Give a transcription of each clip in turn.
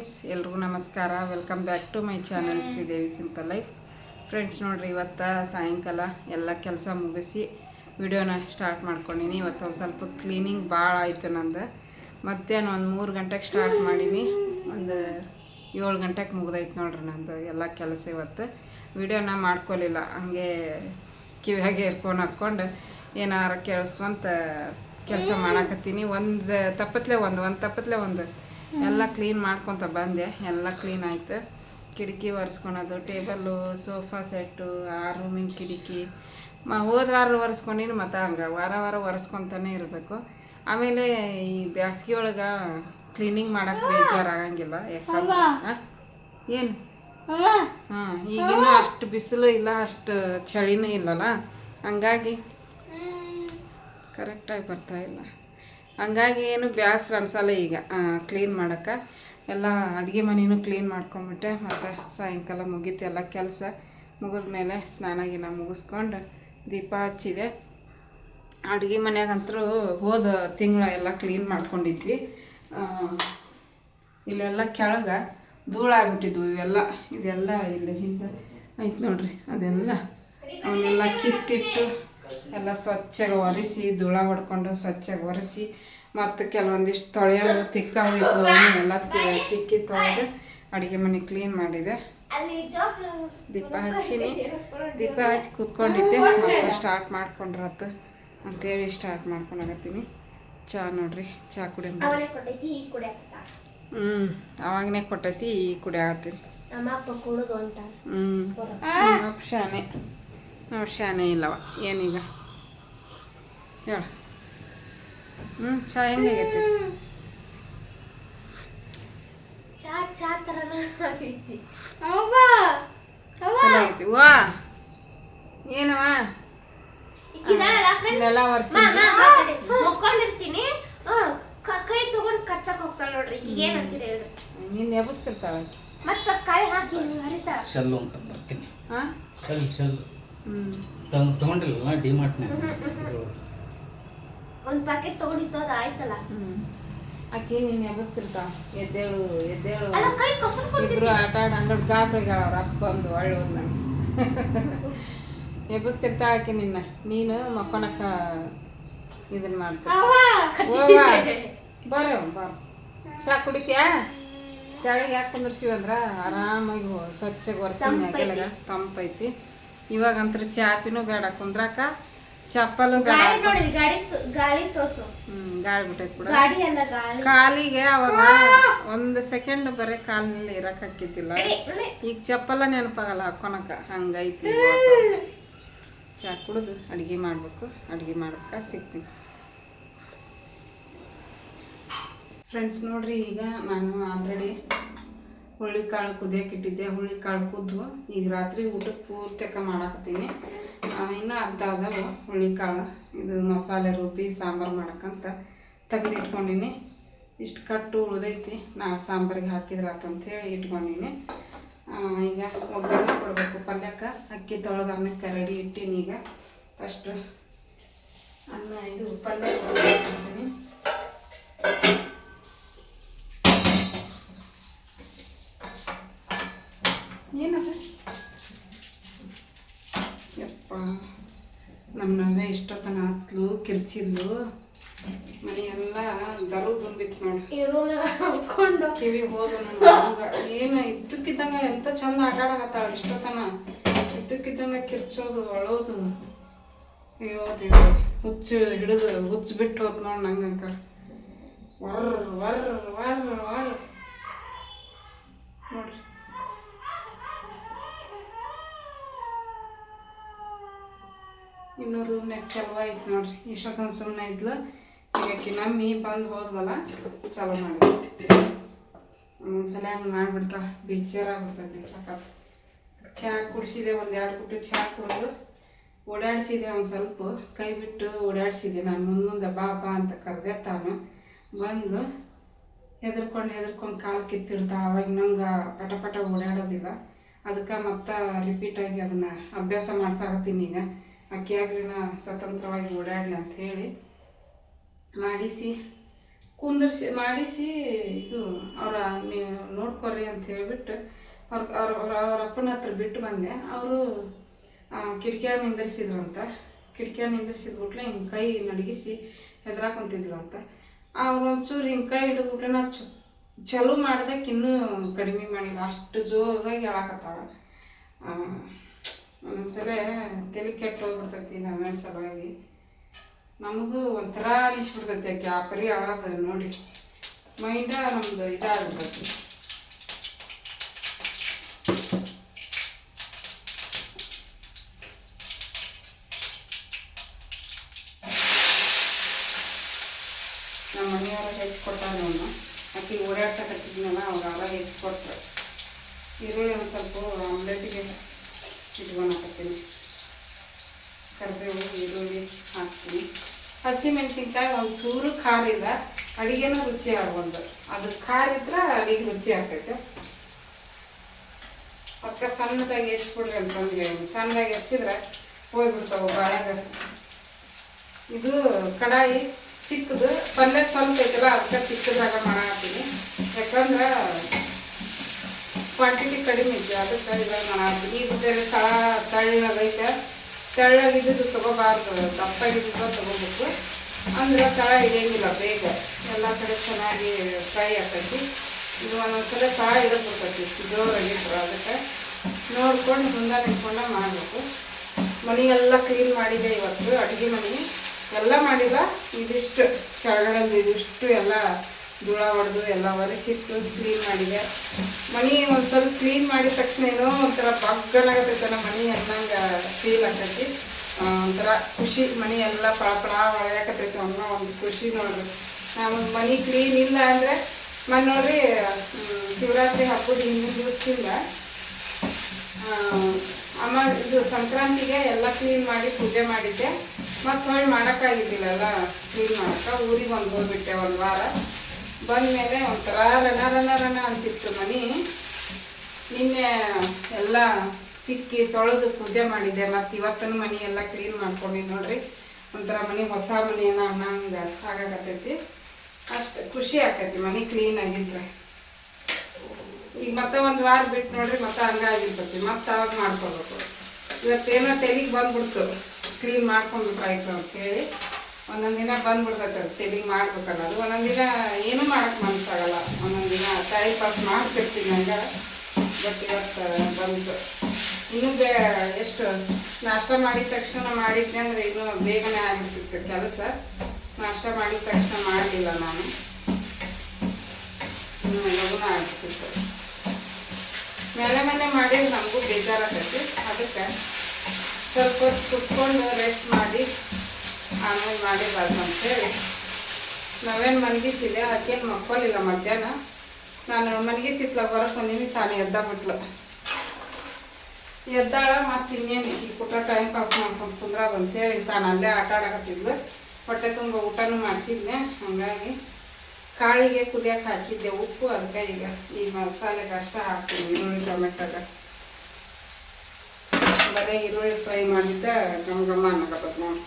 Friends, ಎಲ್ರಿಗೂ ನಮಸ್ಕಾರ. Welcome back to my channel Sridevi simple life friends ನೋಡಿರಿ, ಇವತ್ತು ಸಾಯಂಕಾಲ ಎಲ್ಲ ಕೆಲಸ ಮುಗಿಸಿ ವಿಡಿಯೋನ ಸ್ಟಾರ್ಟ್ ಮಾಡ್ಕೊಂಡಿನಿ. ಇವತ್ತು ಒಂದು ಸ್ವಲ್ಪ ಕ್ಲೀನಿಂಗ್ ಭಾಳ ಆಯ್ತು ನಂದು. ಮಧ್ಯಾಹ್ನ ಒಂದು ಮೂರು ಗಂಟೆಗೆ ಸ್ಟಾರ್ಟ್ ಮಾಡೀನಿ. ಒಂದು ಏಳು ಗಂಟೆಗೆ ಮುಗ್ದೈತೆ ನೋಡ್ರಿ ನಂದು ಎಲ್ಲ ಕೆಲಸ ಇವತ್ತು. ವಿಡಿಯೋನ ಮಾಡ್ಕೊಲಿಲ್ಲ. ಹಂಗೆ ಕಿವಿಯಾಗೆ ಇರ್ಫೋನ್ ಹಾಕ್ಕೊಂಡು ಏನಾರ ಕೇಳಿಸ್ಕೊಂತ ಕೆಲಸ ಮಾಡಾಕತ್ತೀನಿ. ಒಂದು ತಪ್ಪತ್ಲೆ ಒಂದು ಒಂದು ತಪ್ಪತ್ಲೆ ಒಂದು. ಎಲ್ಲ ಕ್ಲೀನ್ ಮಾಡ್ಕೊತ ಬಂದೆ ಎಲ್ಲ ಕ್ಲೀನ್ ಆಯ್ತು. ಕಿಟಕಿ ಒರೆಸ್ಕೊಳೋದು ಟೇಬಲ್ಲು ಸೋಫಾ ಸೆಟ್ಟು ಆ ರೂಮಿನ ಕಿಟಕಿ. ಮ ಹೋದ ವಾರ ಒರೆಸ್ಕೊಂಡಿನಿ ಮತ್ತು ಹಂಗೆ ವಾರ ವಾರ ಒರೆಸ್ಕೊತಾನೆ ಇರಬೇಕು. ಆಮೇಲೆ ಈ ಬ್ಯಾಸ್ಗೆ ಒಳಗೆ ಕ್ಲೀನಿಂಗ್ ಮಾಡೋಕೆ ಬೇಜಾರಾಗಂಗಿಲ್ಲ ಯಾಕಂದ್ರೆ? ಏನು? ಹಾಂ ಈಗಿನ್ನೂ ಅಷ್ಟು ಬಿಸಿಲು ಇಲ್ಲ ಅಷ್ಟು ಚಳಿನೂ ಇಲ್ಲಲ್ಲ? ಹಂಗಾಗಿ ಕರೆಕ್ಟಾಗಿ ಬರ್ತಾ ಇಲ್ಲ. ಹಂಗಾಗಿ ಏನು ಬೇಸರ ಅನ್ಸಲ್ಲ ಈಗ. ಕ್ಲೀನ್ ಮಾಡೋಕ್ಕೆ. ಎಲ್ಲ ಅಡುಗೆ ಮನೇನು ಕ್ಲೀನ್ ಮಾಡ್ಕೊಂಬಿಟ್ಟೆ. ಮತ್ತು ಸಾಯಂಕಾಲ ಮುಗೀತು ಎಲ್ಲ ಕೆಲಸ. ಮುಗಿದ್ಮೇಲೆ ಸ್ನಾನ ಗಿನ ಮುಗಿಸ್ಕೊಂಡು ದೀಪ ಹಚ್ಚಿದೆ. ಅಡುಗೆ ಮನೆಯಾಗಂತರೂ ಹೋದ ತಿಂಗಳ ಎಲ್ಲ ಕ್ಲೀನ್ ಮಾಡ್ಕೊಂಡಿದ್ವಿ. ಇಲ್ಲೆಲ್ಲ ಕೆಳಗೆ ಧೂಳಾಗ್ಬಿಟ್ಟಿದ್ವು ಇವೆಲ್ಲ. ಇದೆಲ್ಲ ಇಲ್ಲಿ ಹಿಂದೆ. ಐತೆ ನೋಡ್ರಿ. ಅದೆಲ್ಲ ಅವನ್ನೆಲ್ಲ ಕಿತ್ತಿಟ್ಟು ಎಲ್ಲ ಸ್ವಚ್ಛಗೆ ಒರೆಸಿ ಧೂಳ ಹೊಡ್ಕೊಂಡು ಸ್ವಚ್ಛಗೆ ಒರೆಸಿ ಮತ್ತು ಕೆಲವೊಂದಿಷ್ಟು ತೊಳೆಯೋದು ತಿಕ್ಕ ಹೋಯ್ತು ಎಲ್ಲ ತಿಕ್ಕಿ ತೊಳೆದು ಅಡುಗೆ ಮನೆ ಕ್ಲೀನ್ ಮಾಡಿದೆ. ದೀಪ ಹಚ್ಚಿನಿ. ದೀಪ ಹಚ್ಚಿ ಕೂತ್ಕೊಂಡಿದ್ದೆ. ಮತ್ತೆ ಸ್ಟಾರ್ಟ್ ಮಾಡ್ಕೊಂಡ್ರತ್ತು ಅಂತೇಳಿ ಸ್ಟಾರ್ಟ್ ಮಾಡ್ಕೊಂಡಾಗತ್ತೀನಿ. ಚಾ ನೋಡ್ರಿ ಚಾ ಕುಡಿಯ ಹ್ಞೂ ಅವಾಗನೇ ಕೊಟ್ಟೈತಿ ಈ ಕುಡಿಯಾಗತ್ತೀನಿ ಹ್ಞೂ ಆಪ್ಷಾನೇ ನಾವು ಶಾನೆ ಇಲ್ಲವ ಏನೀಗ? ಹೇಳ. ಹ್ಞೂ ಚಾ ಹೆಂಗಾಗೈತಿ? ಚಾ ಚಾ ತರನ ಆಗೈತಿ. ಚಲೋ ಐತಿ ವಾ ಏನವ ಇದಾಳಲ್ಲ ಫ್ರೆಂಡ್ಸ್ ಇಲ್ಲೆಲ್ಲ ವರ್ಷ ಮುಕ್ಕೊಂಡಿರ್ತೀನಿ. ಕ- ಕೈ ತಗೊಂಡ್ ಕಚ್ಚಕ್ ಹೋಗ್ತಾಳ ನೋಡ್ರಿ ಈಗ ಏನಂತೀರ ಹೇಳ್ರಿ ನೀನು ಎಬ್ಬಿಸ್ತಿರ್ತಾಳ ಮತ್ತೆ ಕೈ ಹಾಕಿ ನೀವು ಹರಿತಾಳ. ಶಲ್ಲು ಅಂತ ಬರ್ತೀನಿ. ಹಾಂ? ತೊಗೊಂಡಿಲ್ಲ ಡಿಮಾರ್ಟ್ನಾಗ ಒಂದು ಪ್ಯಾಕೆಟ್ ತಗೊಂಡಿತ್ತು ಅದು ಆಯ್ತಲ್ಲ? ಹ್ಞೂ ಆಕಿ ನೀನು ಎಬ್ಬಿಸ್ತಿರ್ತಾಳ ಎದ್ದೇಳು ಎದ್ದೇಳು. ಇಬ್ರು ಆಟ ಆಡ ಅಂಗಡಿ ಗಾಬ್ರಿಗಳ ಅವ್ರ ಅಪ್ಪ ಬಂದು ಒಳ್ಳೆ ಹೋದ್ ನಾನು. ಎಬ್ಬಿಸ್ತಿರ್ತಾಳ ಆಕಿ ನಿನ್ನ. ನೀನು ಮಕ್ಕೊಳಕ ಇದನ್ನ ಮಾಡ್ತೀಯ ಬರೋ ಬಾ ಚಾ ಕುಡಿತೀಯಾ? ತೆಳಗೆ ಯಾಕೆ ಕುಂದಿರ್ಸಿವಿ ಅಂದ್ರ? ಆರಾಮಾಗಿ ಸ್ವಚ್ಛಗೆ ಕೆಳಗ ತಂಪೈತಿ. ಇವಾಗಂತ್ರ ಚಾಪಿನೂ ಬೇಡ ಕುಂದ್ರಾಕ ಚಪ್ಪಲು ಗಾಳಿ ಗಾಡಿ ಗಾಳಿ ತೋರ್ಸು. ಹ್ಮ್ ಗಾಳಿ ಬಿಟ್ಟೈತಿ ಕೂಡ ಕಾಲಿಗೆ ಅವಾಗ ಒಂದು ಸೆಕೆಂಡ್ ಬರೀ ಕಾಲಿನಲ್ಲಿ ಇರಕ್ ಹಾಕಿದ್ದಿಲ್ಲ. ಈಗ ಚಪ್ಪಲ ನೆನಪಾಗಲ್ಲ ಹಾಕೊಳಕ ಹಂಗೈತಿ. ಚಾ ಕುಡಿದು ಅಡಿಗೆ ಮಾಡ್ಬೇಕು ಅಡ್ಗೆ ಮಾಡ್ಬೇಕಾ ಸಿಗ್ತೀನಿ. ಫ್ರೆಂಡ್ಸ್ ನೋಡ್ರಿ ಈಗ ನಾನು ಆಲ್ರೆಡಿ ಹುಳ್ಳಿಕಾಳು ಕುದಿಯಕ್ಕೆ ಇಟ್ಟಿದ್ದೆ ಕಾಳು ಕುದ್ದು ಈಗ ರಾತ್ರಿ ಊಟಕ್ಕೆ ಪೂರ್ತಿಕ ಮಾಡಾಕತ್ತೀನಿ. ಇನ್ನು ಅರ್ಧ ಅದಾವ ಹುಳ್ಳಿಕಾಳು ಇದು ಮಸಾಲೆ ರುಬ್ಬಿ ಸಾಂಬಾರು ಮಾಡಕ್ಕಂತ ತೆಗೆದಿಟ್ಕೊಂಡಿನಿ. ಇಷ್ಟು ಕಟ್ಟು ಉಳಿದೈತಿ, ನಾ ಸಾಂಬಾರಿಗೆ ಹಾಕಿದ್ರೆ ಆತಂಥೇಳಿ ಹೇಳಿ ಇಟ್ಕೊಂಡಿನಿ. ಈಗ ಒಗ್ಗರಣೆ ಕೊಡಬೇಕು ಪಲ್ಯಕ್ಕೆ ಅಕ್ಕಿ ತೊಳೆದು ಅನ್ನಕ್ಕೆ ರೆಡಿ ಇಟ್ಟೀನಿ ಈಗ. ಫಸ್ಟು ಅನ್ನ ಇದು ಪಲ್ಯ ಕೊಡ್ತೀನಿ ಏನದು? ಯಪ್ಪ ನಮ್ಮ ನವೆ ಇಷ್ಟೊತ್ತನ ಹತ್ಲು ಕಿರ್ಚಿದ್ಲು. ಮನೆಯೆಲ್ಲ ದರು ತುಂಬಿತ್ತು ನೋಡಿ. ಇರೋನ ಹಾಕೊಂಡು. ಕಿವಿ ಹೋದ ಏನು ಇದ್ದಕ್ಕಿದ್ದಂಗ ಎಂತ ಚಂದ ಆಟ ಆಡಕತ್ತಾಳ ಇಷ್ಟೊತ್ತನ. ಇದ್ದಕ್ಕಿದ್ದಂಗ ಕಿರ್ಚೋದು ಅಳೋದು. ಅಯ್ಯೋ ದೇವ್ರೆ ಹುಚ್ಚು ಹಿಡಿದು ಹುಚ್ಚು ಬಿಟ್ಟು ಹೋದ್ ನೋಡಿ ನಂಗೆ ಅಂಕರ್ ವರ್ ವರ್ ವರ್ ವರ್. ನೋಡ್ರಿ. ಇನ್ನೂ ರೂಮ್ನಾಗ ಚಲೋ ಆಯ್ತು ನೋಡ್ರಿ. ಇಷ್ಟೊತ್ತೊಂದು ಸುಮ್ಮನೆ ಇದ್ಲು. ಈಗ ನಮ್ಮಿ ಬಂದು ಹೋದ್ವಲ್ಲ, ಚಲೋ ಮಾಡಿದ್ವಿ ಒಂದ್ಸಲ ಹಂಗೆ ಮಾಡಿಬಿಡ್ತಾಳೆ ಬೇಜಾರಾಗ್ಬಿಡ್ತೈತಿ ಸಖತ್. ಚಹಾ ಕುಡಿಸಿದೆ, ಒಂದು ಎರಡು ಕುಟ್ಟು ಚಹಾ ಕುಡಿದು. ಓಡಾಡಿಸಿದೆ ಒಂದು ಸ್ವಲ್ಪ. ಕೈ ಬಿಟ್ಟು ಓಡಾಡಿಸಿದೆ ನಾನು. ಮುಂದೆ ಮುಂದೆ ಬಾ ಬಾ ಅಂತ ಕರೆದೆ ತಾನು. ಬಂದು ಹೆದರ್ಕೊಂಡು ಹೆದರ್ಕೊಂಡು ಕಾಲು ಕಿತ್ತಿಡ್ತಾ, ಅವಾಗ ನಂಗೆ ಪಟ ಪಟ ಓಡಾಡೋದಿಲ್ಲ. ಅದಕ್ಕೆ ಮತ್ತೆ ರಿಪೀಟಾಗಿ ಅದನ್ನು ಅಭ್ಯಾಸ ಮಾಡ್ಸಾಕತ್ತೀನಿ ಈಗ. ಅಕ್ಕಿ ಆಗಲಿ ಸ್ವತಂತ್ರವಾಗಿ ಓಡಾಡಲಿ ಅಂತ ಹೇಳಿ ಮಾಡಿಸಿ, ಕುಂದರ್ಸಿ, ಮಾಡಿಸಿ ಇದು ಅವರ ನೀವು ನೋಡ್ಕೊರಿ ಅಂತ ಹೇಳಿಬಿಟ್ಟು ಅವ್ರ ಅವ್ರ ಅವ್ರ ಅಪ್ಪನ ಹತ್ರ ಬಿಟ್ಟು ಬಂದೆ. ಅವರು ಕಿಟಕಿಯಾಗ ನಿಂದಿರ್ಸಿದ್ರು ಅಂತ. ಕಿಟಕಿಯಾಗ ನಿಂದಿರ್ಸಿದ ಬಿಟ್ಲೆ ಹಿಂಗೆ ಕೈ ನಡಗಿಸಿ ಹೆದರಾಕೊಂತಿದ್ಲು ಅಂತ. ಅವ್ರು ಒಂಚೂರು ಹಿಂಗೆ ಕೈ ಹಿಡಿದ್ಬಿಟ್ಲೆ ನಾ ಚ, ಚಲೋ ಮಾಡ್ದಕ್ಕೆ ಇನ್ನೂ ಕಡಿಮೆ ಮಾಡಿಲ್ಲ. ಅಷ್ಟು ಜೋರಾಗಿ ಹೇಳಕತ್ತಾಳ ಒಂದೊಂದ್ಸಲ ತಲೆ ಕೆಟ್ಟು ಹೋಗ್ಬಿಡ್ತೈತಿ ನಮ್ಮ ಸಲುವಾಗಿ. ನಮಗೂ ಒಂಥರ ಅನಿಸ್ಬಿಡ್ತೈತಿ ಆಕೆ, ಆ ಪರಿ ಅಳೋದು ನೋಡಿ. ಮೈಂಡ ನಮ್ದು ಇದಾಗ್ಬಿಡ್ತೈತಿ. ನಮ್ಮ ಮನೆಯವ್ರ ಹೆಚ್ಚು ಕೊಟ್ಟಾರ ಅಕ್ಕಿ ಆಕೆ ಓಡಾಡ್ಸಕತ್ತಿದ್ನಲ್ಲ ಅವಾಗ ಅವ ಹೆಚ್ಚು ಕೊಟ್ಟರು ಈರುಳ್ಳಿ ಒಂದು ಸ್ವಲ್ಪ ಆಮ್ಲೆಟ್ಗೆ ಇಟ್ಕೊಳಕತ್ತೀನಿ ಕರಿಬೇವು ಈರುಳ್ಳಿ ಹಾಕ್ತೀನಿ ಹಸಿಮೆಣ್ಸಿನ್ಕಾಯಿ ಒಂದು ಚೂರು ಖಾರ ಇಲ್ಲ ಅಡಿಗೆನ ರುಚಿ ಆಗ್ಬೋದು ಅದು ಖಾರ ಇದ್ರೆ ಅಡಿಗೆ ರುಚಿ ಆಗ್ತೈತೆ ಅದಕ್ಕೆ ಸಣ್ಣದಾಗಿ ಹೆಚ್ಚಿಬಿಡ್ರಿ ಅಂತಂದ್ರೆ ಸಣ್ಣದಾಗಿ ಹೆಚ್ಚಿದ್ರೆ ಹೋಗ್ಬಿಡ್ತಾವೆ ಬಾಯಾಗ ಇದು ಕಡಾಯಿ ಚಿಕ್ಕದು ಪಲ್ಯ ಸ್ವಲ್ಪ ಐತಲ್ಲ ಅದಕ್ಕೆ ಚಿಕ್ಕದಾಗ ಮಾಡಾಕ್ತೀನಿ ಯಾಕಂದ್ರೆ ಕ್ವಾಂಟಿಟಿ ಕಡಿಮೆ ಇದೆ ಅದಕ್ಕೆ ಇವಾಗ ಮಾಡಿ ಈಗ ಬೇರೆ ತಳ ತಳ್ಳಗೈತೆ ತೊಗೋಬಾರ್ದು ದಪ್ಪ ದಪ್ಪಾಗಿದ್ದು ತೊಗೋಬೇಕು. ಅಂದ್ರೆ ತಳ ಇಡಂಗಿಲ್ಲ ಬೇಗ. ಎಲ್ಲ ಕಡೆ ಚೆನ್ನಾಗಿ ಫ್ರೈ ಆಗ್ತೈತಿ. ಇದು ಒಂದೊಂದ್ಸಲ ತಳ ಇಡಬೇಕೈತಿ ಜೋರಾಗಿತ್ತು ಅದಕ್ಕೆ. ನೋಡ್ಕೊಂಡು ಮುಂದೆ ನಿಂತ್ಕೊಂಡು ಮಾಡಬೇಕು. ಮನೆ ಎಲ್ಲ ಕ್ಲೀನ್ ಮಾಡಿದೆ ಇವತ್ತು, ಅಡುಗೆ ಮನೆ. ಎಲ್ಲ ಮಾಡಿಲ್ಲ, ಇದಿಷ್ಟು ಕೆಳಗಡೆ ಇದಿಷ್ಟು ಎಲ್ಲ ಧೂಳ ಹೊಡೆದು ಎಲ್ಲ ಒರೆಸಿಟ್ಟು ಕ್ಲೀನ್ ಮಾಡಿದೆ. ಮನೆ ಒಂದು ಸ್ವಲ್ಪ ಕ್ಲೀನ್ ಮಾಡಿದ ತಕ್ಷಣ ಏನೋ ಒಂಥರ ಪಗ್ಗನಾಗತ್ತೈತಲ್ಲ ಮನೆ ಅನ್ನಂಗೆ ಫೀಲ್ ಆಗ್ತೈತಿ. ಒಂಥರ ಖುಷಿ ಮನೆ ಎಲ್ಲ ಪಳ ಹೊಳೆಯಾಕತೈತಿ ಅನ್ನೋ ಒಂದು ಖುಷಿ ನೋಡ್ರಿ. ನಾವು ಮನೆ ಕ್ಲೀನ್ ಇಲ್ಲ ಅಂದರೆ ಮನೆ ನೋಡ್ರಿ ಶಿವರಾತ್ರಿ ಹಬ್ಬದ ಹಿಂದಿನ ದಿವಸದಿಂದ ಅಮ್ಮ ಇದು ಸಂಕ್ರಾಂತಿಗೆ ಎಲ್ಲ ಕ್ಲೀನ್ ಮಾಡಿ ಪೂಜೆ ಮಾಡಿದ್ದೆ. ಮತ್ತು ಹೊಳ್ಳಿ ಮಾಡೋಕ್ಕಾಗಿದ್ದಿಲ್ಲ ಎಲ್ಲ ಕ್ಲೀನ್ ಮಾಡೋಕ್ಕೆ ಊರಿಗೆ ಒಂದು ಹೋಗ್ಬಿಟ್ಟೆ ಒಂದು ವಾರ. ಬಂದಮೇಲೆ ಒಂಥರ ರಣ ರಣ ರಣ ಅಂತಿತ್ತು ಮನೆ. ನಿನ್ನೆ ಎಲ್ಲ ತಿಕ್ಕಿ ತೊಳೆದು ಪೂಜೆ ಮಾಡಿದ್ದೆ. ಮತ್ತು ಇವತ್ತನ ಮನೆ ಎಲ್ಲ ಕ್ಲೀನ್ ಮಾಡ್ಕೊಂಡಿ ನೋಡ್ರಿ. ಒಂಥರ ಮನೆ, ಹೊಸ ಮನೆ ಏನೋ ಅನ್ನಂಗೆ ಆಗಾಕತ್ತೈತಿ. ಅಷ್ಟು ಖುಷಿ ಆಕೈತಿ ಮನೆ ಕ್ಲೀನ್ ಆಗಿದ್ರೆ. ಈಗ ಮತ್ತೆ ಒಂದು ವಾರ ಬಿಟ್ಟು ನೋಡ್ರಿ ಮತ್ತೆ ಹಂಗಾಗಿರ್ತೈತಿ ಮತ್ತೆ ಅವಾಗ ಮಾಡ್ಕೋಬೇಕು. ಇವತ್ತೇನೋ ತೆಲಿಗೆ ಬಂದ್ಬಿಡ್ತು. ಕ್ಲೀನ್ ಮಾಡ್ಕೊಂಡ್ಬಿಟ್ರಾಯ್ತು ಅಂತ ಅಂತೇಳಿ. ಒಂದೊಂದು ದಿನ ಬಂದ್ಬಿಡ್ತೈತೆ ತೆಲಿ ಮಾಡ್ಬೇಕಲ್ಲ. ಅದು ಒಂದೊಂದು ದಿನ ಏನೂ ಮಾಡಕ್ಕೆ ಮನಸ್ಸಾಗಲ್ಲ ಒಂದೊಂದು ದಿನ ಟೈಮ್ ಪಾಸ್ ಮಾಡ್ತಿರ್ತೀನಿ ಹಂಗೆ. ಬಟ್ ಇವತ್ತು ಬಂತು. ಇನ್ನೂ ಬೇ, ಎಷ್ಟು ನಾಷ್ಟ ಮಾಡಿದ ತಕ್ಷಣ ಮಾಡಿದ್ದೆ ಅಂದರೆ ಇನ್ನೂ ಬೇಗನೆ ಆಗ್ಬಿಡ್ತಿತ್ತು ಕೆಲಸ. ನಾಷ್ಟ ಮಾಡಿದ ತಕ್ಷಣ ಮಾಡಲಿಲ್ಲ ನಾನು. ಇನ್ನೂ ಎಲ್ಲವೂ ಆಗ್ತಿತ್ತು ಮೇಲೆ ಮೇಲೆ ಮಾಡಿದ್ರೆ ನಮಗೂ ಬೇಜಾರಾಗತ್ತೆ. ಅದಕ್ಕೆ ಸ್ವಲ್ಪ ಹೊತ್ತು ಕುತ್ಕೊಂಡು ರೆಸ್ಟ್ ಮಾಡಿ ಆಮೇಲೆ ಮಾಡಿಬಾರ್ದು ಅಂತೇಳಿ. ನಾವೇನು ಮನಗಿಸಿದೆ ಅದಕ್ಕೇನು ಮಕ್ಕೋಲಿಲ್ಲ ಮಧ್ಯಾಹ್ನ. ನಾನು ಮನ್ಗಿಸಿತ್ಲ ಬರೋಕೆ ಬಂದೀನಿ, ತಾನು ಎದ್ದ ಬಿಟ್ಲು ಎದ್ದಾಳ ಮತ್ತು ಇನ್ನೇನು ಈ ಕುಟ್ಟ ಟೈಮ್ ಪಾಸ್ ಮಾಡ್ಕೊಂಡು ಕುಂದ್ರದು ಅಂತೇಳಿ ತಾನು ಅಲ್ಲೇ ಆಟ ಆಡಕತ್ತಿದ್ಲು. ಹೊಟ್ಟೆ ತುಂಬ ಊಟನೂ ಮಾಡಿಸಿದ್ನೆ, ಹಾಗಾಗಿ ಕಾಳಿಗೆ ಕುದಿಯಕ್ಕೆ ಹಾಕಿದ್ದೆ ಉಪ್ಪು ಅದಕ್ಕೆ ಈಗ. ಈ ಮಸಾಲೆಗೆ ಅಷ್ಟೇ ಹಾಕ್ತೀನಿ, ಈರುಳ್ಳಿ ಟೊಮೆಟೊಗ ಬರೀ ಈರುಳ್ಳಿ ಫ್ರೈ ಮಾಡಿದ್ದೆ ಗಮ ಗಮ ಅನ್ನಕತ್ತದ ನೋಡಿ.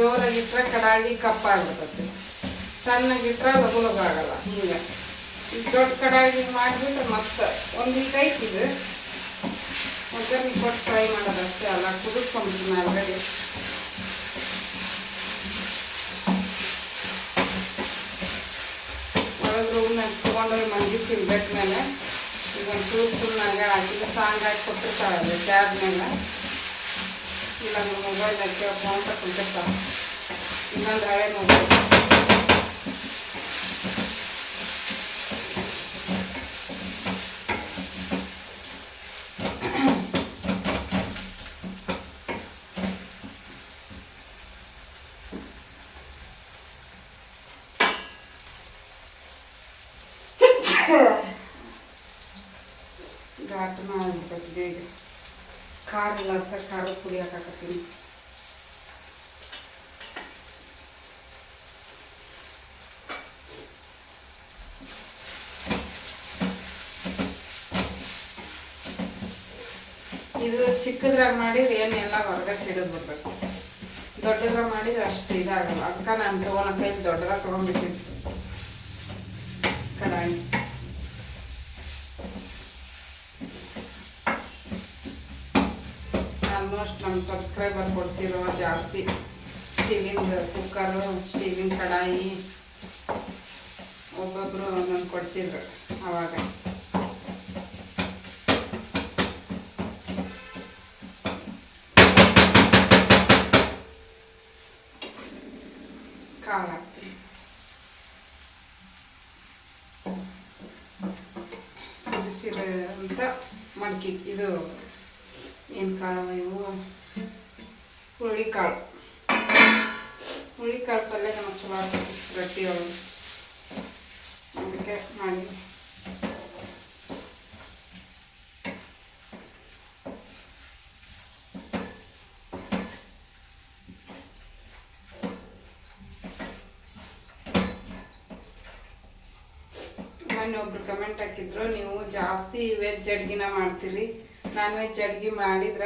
ಜೋರಾಗಿಟ್ರೆ ಕಡಾಯಿ ಕಪ್ಪಾಗ್ಬಿಡ್ತೈತಿ ಸಣ್ಣಗಿಟ್ರೆ ಲಘು ಲಘು ಆಗಲ್ಲ ಹಿಂಗೆ. ಈಗ ದೊಡ್ಡ ಕಡಾಯಿ ಮಾಡಿಬಿಟ್ಟು ಮತ್ತೆ ಒಂದು ಈಗ ಐತಿದು. ಒಗ್ಗರಣೆ ಕೊಟ್ಟು ಫ್ರೈ ಮಾಡೋದಷ್ಟೇ ಅಲ್ಲ, ಕುದಿಸ್ಕೊಂಡ್ಬಿಡ್ತೀನಿ ಆಲ್ರೆಡಿ ಒಳಗೆ ರೂಮ್ನಾಗ ತೊಗೊಂಡೋಗಿ ಮಂದಿಸ್ತೀನಿ ಬೆಟ್ಟ ಮೇಲೆ, ಈಗ ಚೂರು ಸುಮ್ಮನಾಗ ಹಾಕಿದ್ರೆ ಸಾಂಗ್ ಹಾಕಿ ಕೊಟ್ಟಿರ್ತಾಳೆ ಅದು ಟ್ಯಾಬ್ ಮೇಲೆ ಇಲ್ಲಾಂದ್ರೆ ಮೊಬೈಲ್ ಕೇಳ್ಕೊಂತ ಕುಂತಿರ್ತಾಳೆ ಇನ್ನೊಂದು ಹಳೆ ಮೊಬೈಲ್ ಘಾಟನ ಆಗ್ಬಿಟ್ಟೈತಿ ಬೇಗ ಖಾರ ಇಲ್ಲ ಅಂತ ಖಾರ ಪುಡಿ ಇದು ಚಿಕ್ಕದ್ರಾಗ ಮಾಡಿದ್ರೆ ಏನು ಎಲ್ಲ ಹೊರಗೆ ಸಿಡೋದು ಬರ್ಬೇಕು ದೊಡ್ಡದ್ರಾಗ ಮಾಡಿದ್ರೆ ಅಷ್ಟು ಇದಾಗಲ್ಲ. ಅಕ್ಕ ನಾನು ತಗೊಳಕ್ಕೆ ದೊಡ್ಡದಾಗ ತೊಗೊಂಡ್ಬಿಟ್ಟಿನಿ ಕಡಾಯಿ. ನಮ್ಮ ಸಬ್ಸ್ಕ್ರೈಬರ್ ಕೊಡಿಸಿರೋ ಜಾಸ್ತಿ ಸ್ಟೀಲಿಂದ ಕುಕ್ಕರು ಸ್ಟೀಲಿನ ಕಡಾಯಿ ಒಬ್ಬೊಬ್ಬರು ಒಂದೊಂದು ಕೊಡಿಸಿದ್ರು ಆವಾಗ ಕಾಳು ಹಾಕ್ತೀನಿ. ಅಂತ ಮಡ್ಕಿ ಇದು ಏನು ಕಾಳು ಇವು? ಹುರುಳಿ ಕಾಳು ಹುರುಳಿ ಕಾಳು ಪಲ್ಯ ನಮಗೆ ಚಲೋ ಆಗ್ತದೆ ಗಟ್ಟಿಯೊಳಗೆ ಅದಕ್ಕೆ ಮಾಡಿ. ಒಬ್ರು ಕಮೆಂಟ್ ಹಾಕಿದ್ರು, ನೀವು ಜಾಸ್ತಿ ವೆಜ್ ಅಡ್ಗಿನ ಮಾಡ್ತೀರಿ. ನಾನ್ ವೆಜ್ ಅಡ್ಗೆ ಮಾಡಿದ್ರ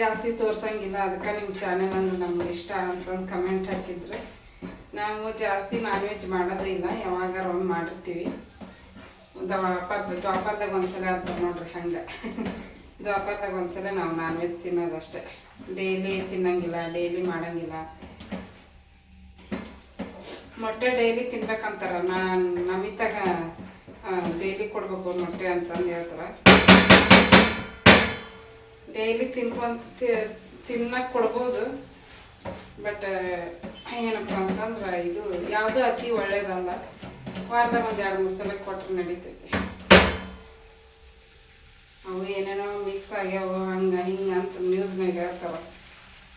ಜಾಸ್ತಿ ತೋರ್ಸಂಗಿಲ್ಲ, ಅದಕ್ಕೆ ನಿಮ್ಮ ಚಾನೆಲ್ ಅಂದ್ರೆ ನಮ್ಗೆ ಇಷ್ಟ ಅಂತಂದು ಕಮೆಂಟ್ ಹಾಕಿದ್ರು. ನಾವು ಜಾಸ್ತಿ ನಾನ್ ವೆಜ್ ಮಾಡೋದು ಇಲ್ಲ ಯಾವಾಗಾರ ಒಂದು ಮಾಡಿರ್ತೀವಿ. ದ್ವಾಪರ ದ್ವಾಪರದಾಗ ಒಂದ್ಸಲ ಅಂತ ನೋಡ್ರಿ ಹಂಗೆ. ದ್ವಾಪರ್ದಾಗ ಒಂದ್ಸಲ ನಾವು ನಾನ್ ವೆಜ್ ತಿನ್ನೋದಷ್ಟೇ ಡೈಲಿ ತಿನ್ನಂಗಿಲ್ಲ ಡೈಲಿ ಮಾಡಂಗಿಲ್ಲ. ಮೊಟ್ಟೆ ಡೈಲಿ ತಿನ್ಬೇಕಂತಾರ. ನಾನು ನಮಿತಾಗ ಡೈಲಿ ಕೊಡ್ಬೇಕು ಮೊಟ್ಟೆ ಅಂತಂದು ಹೇಳ್ತಾರ. ಡೈಲಿ ತಿನ್ಕೊಂತ ತಿನ್ನಕ್ ಕೊಡ್ಬೋದು. ಬಟ್ ಏನಪ್ಪ ಅಂತಂದ್ರೆ ಇದು ಯಾವುದೂ ಅತಿ ಒಳ್ಳೇದಲ್ಲ. ವಾರದಾಗ ಒಂದು ಎರಡು ಮೂರು ಸಲ ಕೊಟ್ರೆ ನಡೀತೈತಿ. ಅವು ಏನೇನೋ ಮಿಕ್ಸ್ ಆಗ್ಯಾವ, ಹಂಗೆ, ಹಿಂಗೆ ಅಂತ ನ್ಯೂಸ್ನಾಗ ಹೇಳ್ತಾವ.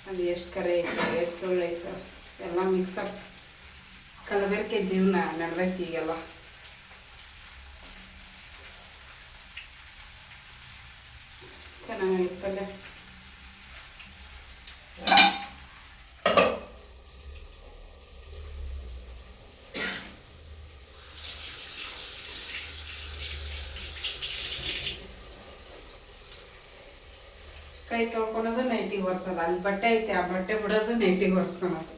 ಅದು ಎಷ್ಟು ಕರೆ ಐತೆ, ಎಷ್ಟು ಸುಳ್ಳು ಐತೆ, ಎಲ್ಲ ಮಿಕ್ಸಪ್ ಕಲಬೆರಕೆ ಜೀವನ ನಡೆದೈತಿ ಈಗೆಲ್ಲ. ಚೆನ್ನಾಗಿರ್ತಲ್ಲ ಕೈ ತೊಳ್ಕೊಳೋದು ನೈಟಿಗೆ ಒರ್ಸೋದು ಅಲ್ಲಿ ಬಟ್ಟೆ ಐತೆ ಆ ಬಟ್ಟೆ ಬಿಡೋದು ನೈಟಿಗೆ ಒರೆಸ್ಕೊಳೋದು